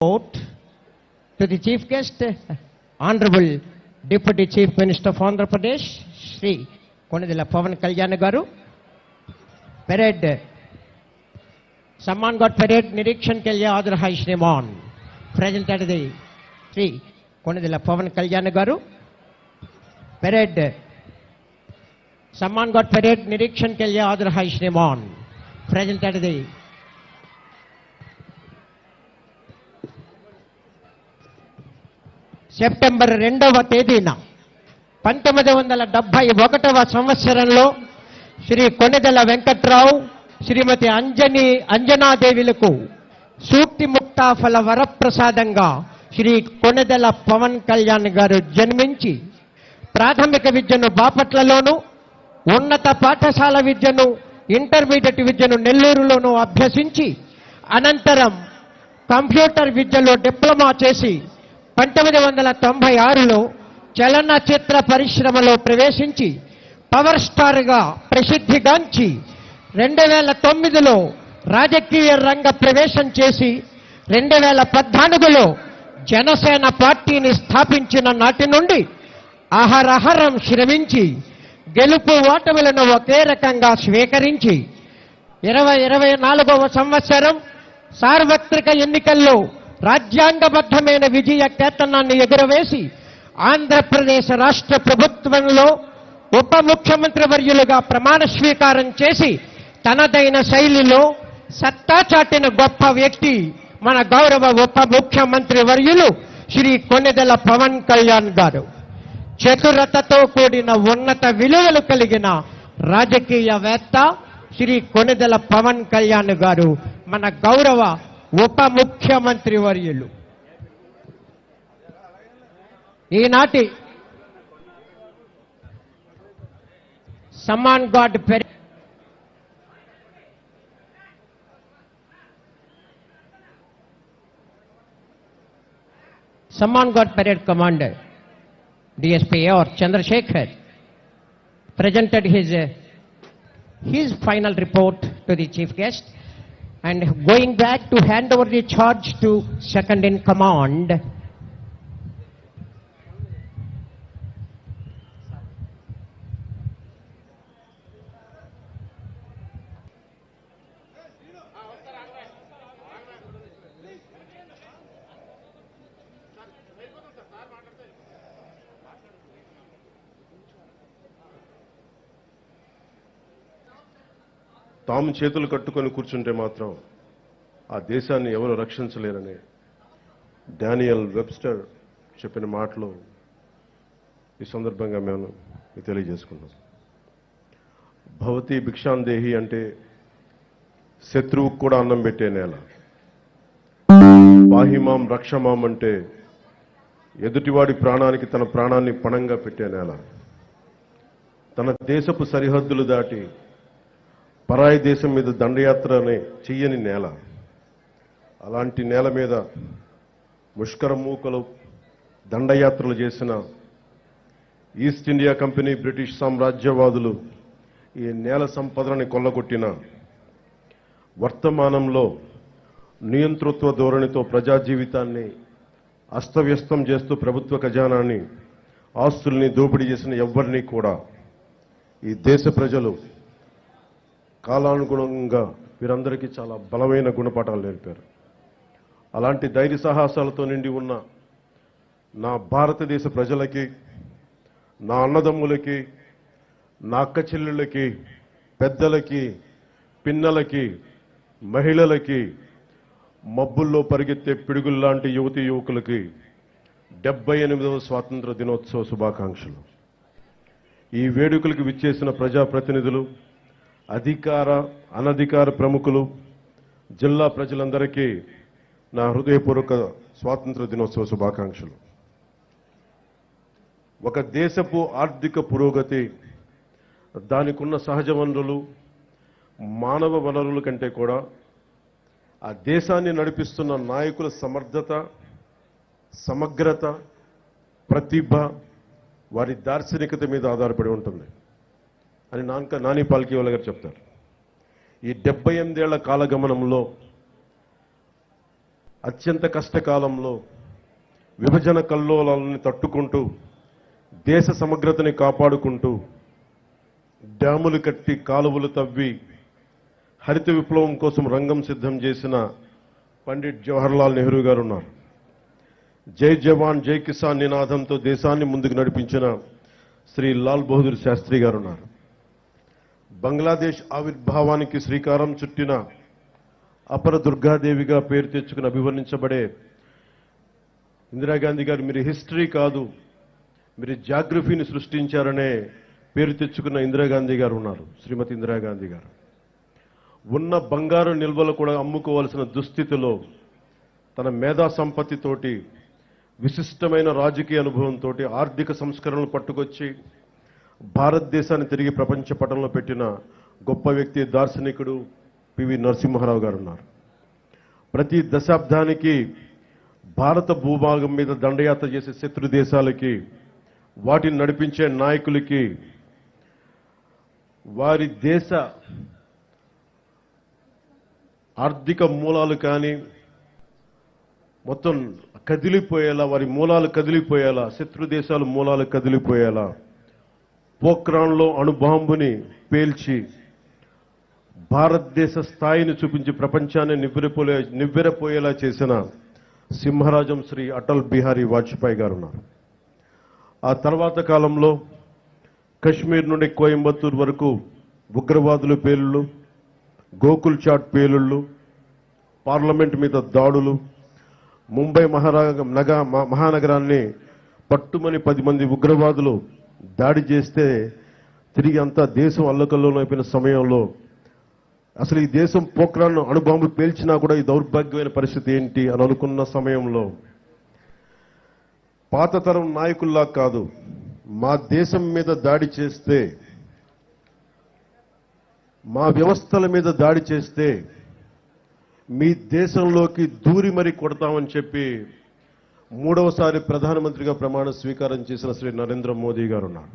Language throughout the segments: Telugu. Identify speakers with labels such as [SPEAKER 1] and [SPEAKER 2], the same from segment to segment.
[SPEAKER 1] court to the chief guest, Honorable Deputy Chief Minister of Andhra Pradesh, Sri Konadila Pavan Kalyan Garu. Parade. సమ్మాన్ గట్ పెరేడ్ నిరీక్షణకి వెళ్ళే ఆదురు హై శ్రీమాన్ ప్రజెంట్ అడిది శ్రీ కొనదిల పవన్ కళ్యాణ్ గారు పెరేడ్ సమ్మాన్ గట్ పెరేడ్ నిరీక్షణకి వెళ్ళే ఆదురు హై శ్రీమాన్ ప్రజెంట్ అడిది సెప్టెంబర్ రెండవ తేదీన పంతొమ్మిది వందల డెబ్బై ఒకటవ సంవత్సరంలో శ్రీ కొనెదల వెంకట్రావు శ్రీమతి అంజని అంజనాదేవిలకు సూక్తి ముక్తాఫల వరప్రసాదంగా శ్రీ కొణిదెల పవన్ కళ్యాణ్ గారు జన్మించి ప్రాథమిక విద్యను బాపట్లలోను ఉన్నత పాఠశాల విద్యను ఇంటర్మీడియట్ విద్యను నెల్లూరులోనూ అభ్యసించి అనంతరం కంప్యూటర్ విద్యలో డిప్లొమా చేసి పంతొమ్మిది వందల తొంభై ఆరులో చలనచిత్ర పరిశ్రమలో ప్రవేశించి పవర్ స్టార్గా ప్రసిద్ధిగాంచి రెండు వేల తొమ్మిదిలో రాజకీయ రంగ ప్రవేశం చేసి రెండు వేల పద్నాలుగులో జనసేన పార్టీని స్థాపించిన నాటి నుండి అహరహరం శ్రమించి గెలుపు ఓటములను ఒకే రకంగా స్వీకరించి ఇరవై ఇరవై నాలుగవ సంవత్సరం సార్వత్రిక ఎన్నికల్లో రాజ్యాంగబద్ధమైన విజయ కేతనాన్ని ఎగురవేసి ఆంధ్రప్రదేశ్ రాష్ట్ర ప్రభుత్వంలో ఉప ముఖ్యమంత్రి వర్యులుగా ప్రమాణ స్వీకారం చేసి తనదైన శైలిలో సత్తా చాటిన గొప్ప వ్యక్తి మన గౌరవ ఉప ముఖ్యమంత్రి వర్యులు శ్రీ కొనిదెల పవన్ కళ్యాణ్ గారు. చతురతతో కూడిన ఉన్నత విలువలు కలిగిన రాజకీయవేత్త శ్రీ కొనిదెల పవన్ కళ్యాణ్ గారు మన గౌరవ ఉప ముఖ్యమంత్రి వర్యులు ఈనాటి సమ్మాన్ గాడ్ పెరి Samman guard parade commander DSP or Chandrasekhar presented his uh, his final report to the chief guest and going back to hand over the charge to second in command
[SPEAKER 2] తాము చేతులు కట్టుకొని కూర్చుంటే మాత్రం ఆ దేశాన్ని ఎవరు రక్షించలేరని డానియల్ వెబ్స్టర్ చెప్పిన మాటలు ఈ సందర్భంగా మేము తెలియజేసుకున్నాం. భవతి భిక్షాందేహి అంటే శత్రువుకు కూడా అన్నం పెట్టే నేల. బాహిమాం రక్షమాం అంటే ఎదుటివాడి ప్రాణానికి తన ప్రాణాన్ని పణంగా పెట్టే నేల. తన దేశపు సరిహద్దులు దాటి పరాయి దేశం మీద దండయాత్రనే చెయ్యని నేల. అలాంటి నేల మీద ముష్కర మూకలు దండయాత్రలు చేసిన ఈస్ట్ ఇండియా కంపెనీ బ్రిటిష్ సామ్రాజ్యవాదులు ఈ నేల సంపదలని కొల్లగొట్టిన వర్తమానంలో నియంతృత్వ ధోరణితో ప్రజా జీవితాన్ని అస్తవ్యస్తం చేస్తూ ప్రభుత్వ ఖజానాన్ని ఆస్తుల్ని దోపిడీ చేసిన ఎవ్వరినీ కూడా ఈ దేశ ప్రజలు కాలానుగుణంగా వీరందరికీ చాలా బలమైన గుణపాఠాలు నేర్పారు. అలాంటి ధైర్య సాహసాలతో నిండి ఉన్న నా భారతదేశ ప్రజలకి నా అన్నదమ్ములకి నా అక్క చెల్లెళ్ళకి పెద్దలకి పిన్నలకి మహిళలకి మబ్బుల్లో పరిగెత్తే పిడుగుల్లాంటి యువతి యువకులకి డెబ్బై ఎనిమిదవ స్వాతంత్ర దినోత్సవ శుభాకాంక్షలు. ఈ వేడుకలకు విచ్చేసిన ప్రజాప్రతినిధులు అధికార అనధికార ప్రముఖులు జిల్లా ప్రజలందరికీ నా హృదయపూర్వక స్వాతంత్ర దినోత్సవ శుభాకాంక్షలు. ఒక దేశపు ఆర్థిక పురోగతి దానికున్న సహజ వనరులు మానవ వనరుల కంటే కూడా ఆ దేశాన్ని నడిపిస్తున్న నాయకుల సమర్థత సమగ్రత ప్రతిభ వారి దార్శనికత మీద ఆధారపడి ఉంటుంది. అని నాన్న నాని పాల్కీవాల గారు చెప్తారు. ఈ డెబ్బై ఎనిమిదేళ్ళ కాలగమనంలో అత్యంత కష్టకాలంలో విభజన కల్లోలాలని తట్టుకుంటూ దేశ సమగ్రతని కాపాడుకుంటూ డ్యాములు కట్టి కాలువలు తవ్వి హరిత విప్లవం కోసం రంగం సిద్ధం చేసిన పండిట్ జవహర్లాల్ నెహ్రూ గారు ఉన్నారు. జై జవాన్ జై కిసాన్ నినాదంతో దేశాన్ని ముందుకు నడిపించిన శ్రీ లాల్ బహదూర్ శాస్త్రి గారు ఉన్నారు. బంగ్లాదేశ్ ఆవిర్భావానికి శ్రీకారం చుట్టిన అపర దుర్గాదేవిగా పేరు తెచ్చుకుని అభివర్ణించబడే ఇందిరాగాంధీ గారు మీరు హిస్టరీ కాదు మీరు జాగ్రఫీని సృష్టించారనే పేరు తెచ్చుకున్న ఇందిరాగాంధీ గారు ఉన్నారు శ్రీమతి ఇందిరాగాంధీ గారు. ఉన్న బంగారు నిల్వలు కూడా అమ్ముకోవాల్సిన దుస్థితిలో తన మేధా సంపత్తితోటి విశిష్టమైన రాజకీయ అనుభవంతో ఆర్థిక సంస్కరణలు పట్టుకొచ్చి భారతదేశాన్ని తిరిగి ప్రపంచ పటంలో పెట్టిన గొప్ప వ్యక్తి దార్శనికుడు పివి నరసింహారావు గారు ఉన్నారు ప్రతి దశాబ్దానికి భారత భూభాగం మీద దండయాత్ర చేసే శత్రు దేశాలకి వాటిని నడిపించే నాయకులకి వారి దేశ ఆర్థిక మూలాలు కానీ మొత్తం కదిలిపోయేలా వారి మూలాలు కదిలిపోయేలా శత్రు దేశాల మూలాలు కదిలిపోయేలా పోక్రాన్లో అణుబాంబుని పేల్చి భారతదేశ స్థాయిని చూపించి ప్రపంచాన్ని నివ్వెరపోలే నివ్వెరపోయేలా చేసిన సింహరాజం శ్రీ అటల్ బిహారీ వాజ్పేయి గారు ఉన్నారు. ఆ తర్వాత కాలంలో కశ్మీర్ నుండి కోయంబత్తూర్ వరకు ఉగ్రవాదుల పేలుళ్ళు గోకుల్ చాట్ పేలుళ్ళు పార్లమెంట్ మీద దాడులు ముంబై మహారా నగ మ- మహానగరాన్ని పట్టుమని పది మంది ఉగ్రవాదులు దాడి చేస్తే తిరిగి అంతా దేశం అల్లకల్లోలం అయిపోయిన సమయంలో అసలు ఈ దేశం పోక్రాన్ అణుబాంబులు పేల్చినా కూడా ఈ దౌర్భాగ్యమైన పరిస్థితి ఏంటి అని అనుకున్న సమయంలో పాత తరం నాయకుల్లా కాదు మా దేశం మీద దాడి చేస్తే మా వ్యవస్థల మీద దాడి చేస్తే మీ దేశంలోకి దూరి మరి కొడతామని చెప్పి మూడవసారి ప్రధానమంత్రిగా ప్రమాణ స్వీకారం చేసిన శ్రీ నరేంద్ర మోదీ గారు ఉన్నారు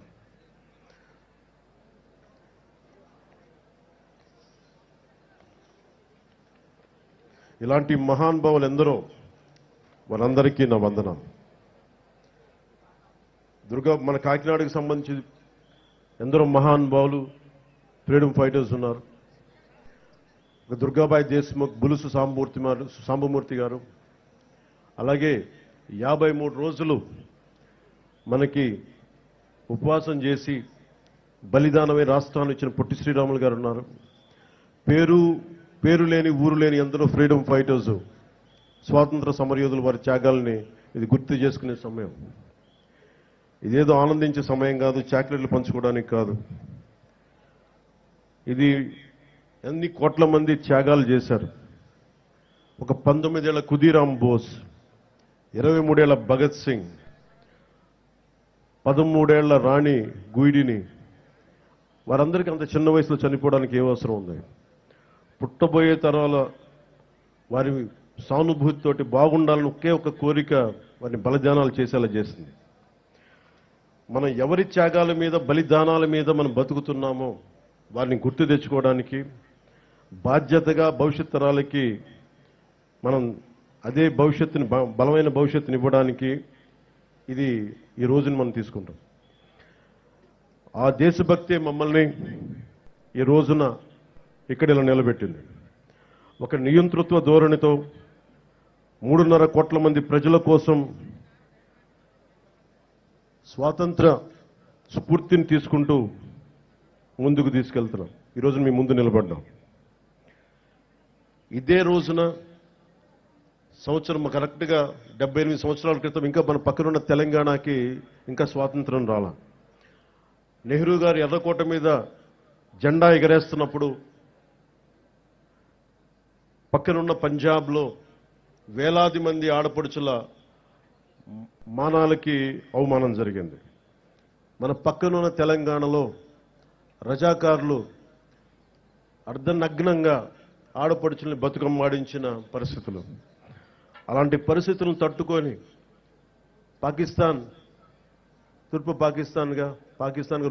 [SPEAKER 2] ఇలాంటి మహానుభావులు ఎందరో వారందరికీ నా వందనం దుర్గా మన కాకినాడకు సంబంధించి ఎందరో మహానుభావులు ఫ్రీడమ్ ఫైటర్స్ ఉన్నారు. దుర్గాబాయి దేశ్ముఖ్ బులుసు సాంబమూర్తి సాంబమూర్తి గారు. అలాగే యాభై మూడు రోజులు మనకి ఉపవాసం చేసి బలిదానమై రాష్ట్రాన్ని ఇచ్చిన పొట్టి శ్రీరాములు గారు ఉన్నారు. పేరు పేరు లేని ఊరు లేని ఎందరో ఫ్రీడమ్ ఫైటర్స్ స్వాతంత్ర సమరయోధులు వారి త్యాగాల్ని ఇది గుర్తు చేసుకునే సమయం. ఇదేదో ఆనందించే సమయం కాదు చాక్లెట్లు పంచుకోవడానికి కాదు. ఇది ఎన్ని కోట్ల మంది త్యాగాలు చేశారు. ఒక పంతొమ్మిదేళ్ళ కుదీరాం బోస్. ఇరవై మూడేళ్ళ భగత్ సింగ్ పదమూడేళ్ళ రాణి గుయిడిని వారందరికీ అంత చిన్న వయసులో చనిపోవడానికి ఏ అవసరం ఉంది? పుట్టబోయే తరాల వారి సానుభూతితోటి బాగుండాలని ఒకే ఒక కోరిక వారిని బలిదానాలు చేసేలా చేసింది. మనం ఎవరి త్యాగాల మీద బలిదానాల మీద మనం బతుకుతున్నామో వారిని గుర్తు తెచ్చుకోవడానికి బాధ్యతగా భవిష్యత్ తరాలకి మనం అదే భవిష్యత్తుని బలమైన భవిష్యత్తుని ఇవ్వడానికి ఇది ఈ రోజుని మనం తీసుకుంటాం. ఆ దేశభక్తే మమ్మల్ని ఈ రోజున ఇక్కడ ఇలా నిలబెట్టింది. ఒక నియంతృత్వ ధోరణితో మూడున్నర కోట్ల మంది ప్రజల కోసం స్వాతంత్ర స్ఫూర్తిని తీసుకుంటూ ముందుకు తీసుకెళ్తున్నాం. ఈరోజు మీ ముందు నిలబడ్డాం. ఇదే రోజున సంవత్సరం కరెక్ట్గా డెబ్బై ఎనిమిది సంవత్సరాల క్రితం ఇంకా మన పక్కనున్న తెలంగాణకి ఇంకా స్వాతంత్రం రాల. నెహ్రూ గారు ఎర్రకోట మీద జెండా ఎగరేస్తున్నప్పుడు పక్కనున్న పంజాబ్లో వేలాది మంది ఆడపడుచుల మానాలకి అవమానం జరిగింది. మన పక్కనున్న తెలంగాణలో రజాకారులు అర్ధనగ్నంగా ఆడపడుచుల్ని బతుకమ్మాడించిన పరిస్థితులు. అలాంటి పరిస్థితులను తట్టుకొని పాకిస్తాన్ తూర్పు పాకిస్తాన్గా పాకిస్తాన్